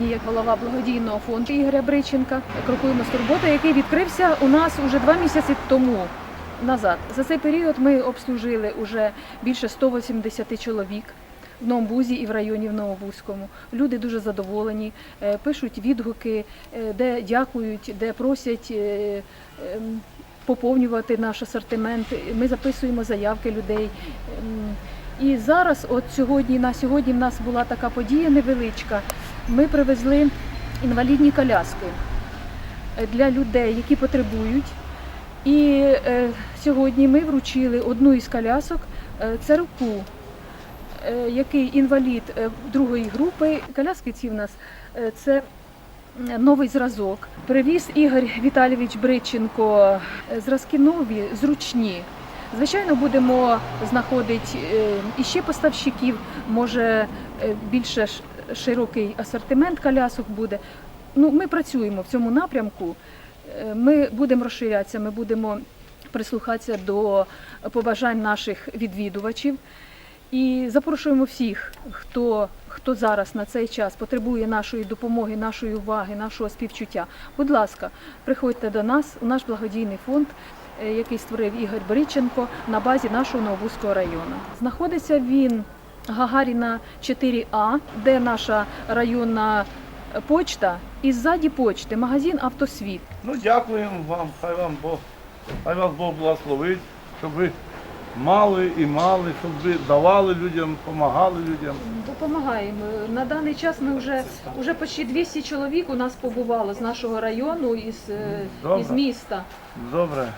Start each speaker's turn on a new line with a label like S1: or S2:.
S1: як голова благодійного фонду Ігоря Бриченка. Крокуємо з турботою, який відкрився у нас уже два місяці тому назад. За цей період ми обслужили уже більше 180 чоловік. В Новобузі і в районі в Новобузькому люди дуже задоволені, е, пишуть відгуки, е, де дякують, де просять е, ем, поповнювати наш асортимент. Ми записуємо заявки людей. Ем, І зараз, от сьогодні, на сьогодні в нас була така подія невеличка. Ми привезли інвалідні коляски е, для людей, які потребують. І е, сьогодні ми вручили одну із колясок е, царку, який інвалід другої групи. Коляски ці в нас це новий зразок. Привіз Ігор Віталійович Бриченко зразки нові, зручні. Звичайно, будемо знаходити іще поставщиків, може більше широкий асортимент колясок буде. Ну, ми працюємо в цьому напрямку. Е, Ми будемо розширятися, ми будемо прислухатися до побажань наших відвідувачів. І запрошуємо всіх, хто, хто зараз на цей час потребує нашої допомоги, нашої уваги, нашого співчуття. Будь ласка, приходьте до нас у наш благодійний фонд, е, який створив Ігор Бриченко на базі нашого Новобузького району. Знаходиться він Гагаріна 4А, де наша районна почта, і ззаді почти магазин Автосвіт.
S2: Ну, дякуємо вам, хай вам Бог, хай вас Бог благословить, щоб ви мали і мали, щоб ви давали людям, допомагали людям.
S1: Допомагаємо. На даний час ми вже вже почти 200 чоловік у нас побувало з нашого району із, е,
S2: Добре.
S1: із міста.
S2: Добре.